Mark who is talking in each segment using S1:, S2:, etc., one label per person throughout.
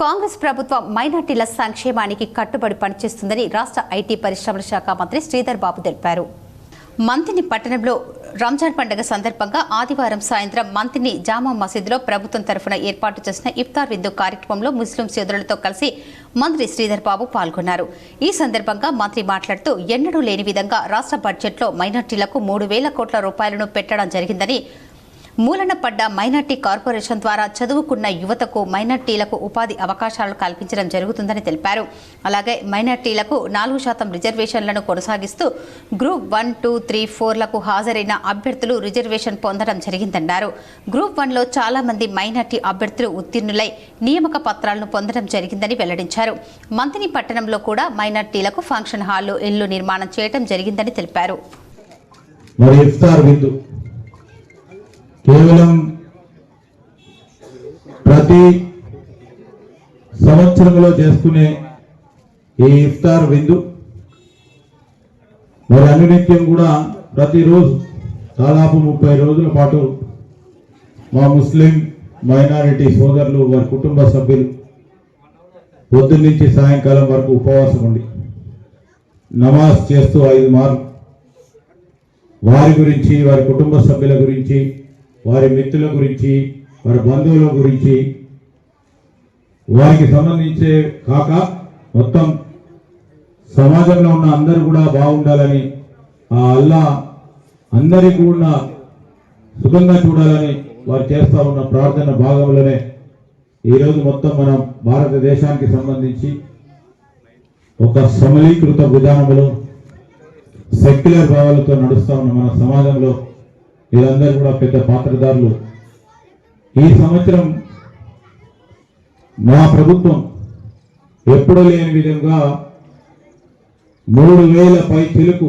S1: కాంగ్రెస్ ప్రభుత్వం మైనార్టీల సంక్షేమానికి కట్టుబడి పనిచేస్తుందని రాష్ట్ర ఐటీ పరిశ్రమల శాఖ మంత్రి శ్రీధర్ బాబు తెలిపారు. మంతిని పట్టణంలో రంజాన్ పండుగ సందర్భంగా ఆదివారం సాయంత్రం మంతిని జామా మసీదులో ప్రభుత్వం తరఫున ఏర్పాటు చేసిన ఇఫ్తార్ విందు కార్యక్రమంలో ముస్లిం సోదరులతో కలిసి మంత్రి శ్రీధర్ బాబు పాల్గొన్నారు. ఈ సందర్భంగా మంత్రి మాట్లాడుతూ ఎన్నడూ లేని విధంగా రాష్ట్ర బడ్జెట్లో మైనార్టీలకు మూడు వేల కోట్ల రూపాయలను పెట్టడం జరిగిందని మూలన పడ్డ మైనార్టీ కార్పొరేషన్ ద్వారా చదువుకున్న యువతకు మైనార్టీలకు ఉపాధి అవకాశాలు కల్పించడం జరుగుతుందని తెలిపారు. అలాగే మైనార్టీలకు నాలుగు శాతం రిజర్వేషన్లను కొనసాగిస్తూ గ్రూప్ వన్ టూ త్రీ ఫోర్లకు హాజరైన అభ్యర్థులు రిజర్వేషన్ పొందడం జరిగిందన్నారు. గ్రూప్ వన్లో చాలా మంది మైనార్టీ అభ్యర్థులు ఉత్తీర్ణులై నియామక పత్రాలను పొందడం జరిగిందని వెల్లడించారు. మంతిని పట్టణంలో కూడా మైనార్టీలకు ఫంక్షన్ హాల్లో ఇల్లు నిర్మాణం చేయడం జరిగిందని తెలిపారు.
S2: మరి ఇఫ్తార్ విందు కేవలం ప్రతి సంవత్సరంలో చేసుకునే ఈ ఇఫ్తార్ విందు మరి అనునిత్యం కూడా ప్రతిరోజు దాదాపు ముప్పై రోజుల పాటు మా ముస్లిం మైనారిటీ సోదరులు వారి కుటుంబ సభ్యులు పొద్దున్న నుంచి సాయంకాలం వరకు ఉపవాసం ఉండి నమాజ్ చేస్తూ ఐదు మార్లు వారి గురించి వారి కుటుంబ సభ్యుల గురించి వారి మిత్రుల గురించి వారి బంధువుల గురించి వారికి సంబంధించే కాక మొత్తం సమాజంలో ఉన్న అందరూ కూడా బాగుండాలని ఆ అల్లా అందరికీ కూడా సుఖంగా చూడాలని వారు చేస్తూ ఉన్న ప్రార్థన భాగంలోనే ఈరోజు మొత్తం మనం భారతదేశానికి సంబంధించి ఒక సమలీకృత విధానంలో సెక్యులర్ భావాలతో నడుస్తూ ఉన్న మన సమాజంలో వీరందరూ కూడా పెద్ద పాత్రదారులు. ఈ సంవత్సరం మా ప్రభుత్వం ఎప్పుడూ లేని విధంగా మూడు వేల పై చిలుకు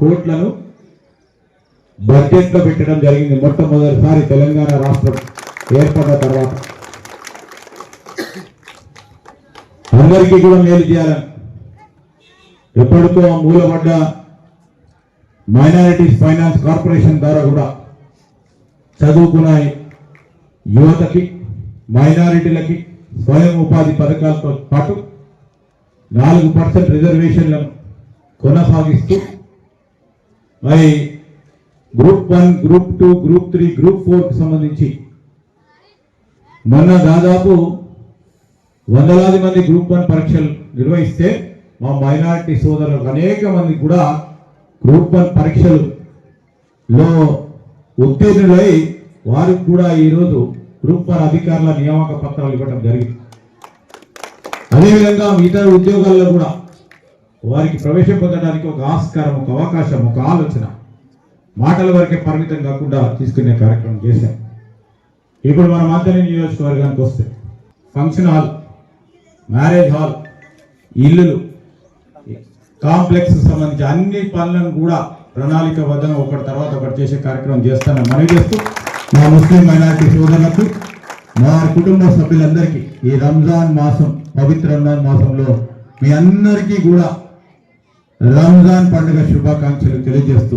S2: కోట్లను బడ్జెట్లో పెట్టడం జరిగింది. మొట్టమొదటిసారి తెలంగాణ రాష్ట్రం ఏర్పడిన తర్వాత. అందరికీ కూడా మేలు చేయాలని ఎప్పటికో మూలపడ్డ మైనారిటీస్ ఫైనాన్స్ కార్పొరేషన్ ద్వారా కూడా చదువుకున్న యువతకి మైనారిటీలకి స్వయం ఉపాధి పథకాలతో పాటు నాలుగు పర్సెంట్ రిజర్వేషన్లను కొనసాగిస్తూ మరి group one group two group three group ఫోర్కి సంబంధించి మొన్న దాదాపు వందలాది మంది గ్రూప్ వన్ పరీక్షలు నిర్వహిస్తే మా మైనారిటీ సోదరులకు అనేక మంది కూడా గ్రూప్ వన్ పరీక్షలులో ఉత్తీర్ణులై వారికి కూడా ఈరోజు గ్రూప్ వన్ అధికారుల నియామక పత్రాలు ఇవ్వడం జరిగింది. అదేవిధంగా ఇతర ఉద్యోగాల్లో కూడా వారికి ప్రవేశం పొందడానికి ఒక ఆస్కారం ఒక అవకాశం ఒక ఆలోచన మాటల వరకే పరిమితం కాకుండా తీసుకునే కార్యక్రమం చేశాం. ఇప్పుడు మన మంత్రి నియోజకవర్గానికి వస్తే ఫంక్షన్ హాల్ మ్యారేజ్ హాల్ ఇల్లులు కాంప్లెక్స్ సంబంధించి అన్ని పనులను కూడా ప్రణాళికబద్ధంగా ఒకటి తర్వాత ఒకటి చేసే కార్యక్రమం చేస్తానని మనవి చేస్తూ మా ముస్లిం మైనారిటీ సోదరులకు మా కుటుంబ సభ్యులందరికీ ఈ రంజాన్ మాసం పవిత్ర రంజాన్ మాసంలో మీ అందరికీ కూడా రంజాన్ పండుగ శుభాకాంక్షలు తెలియజేస్తూ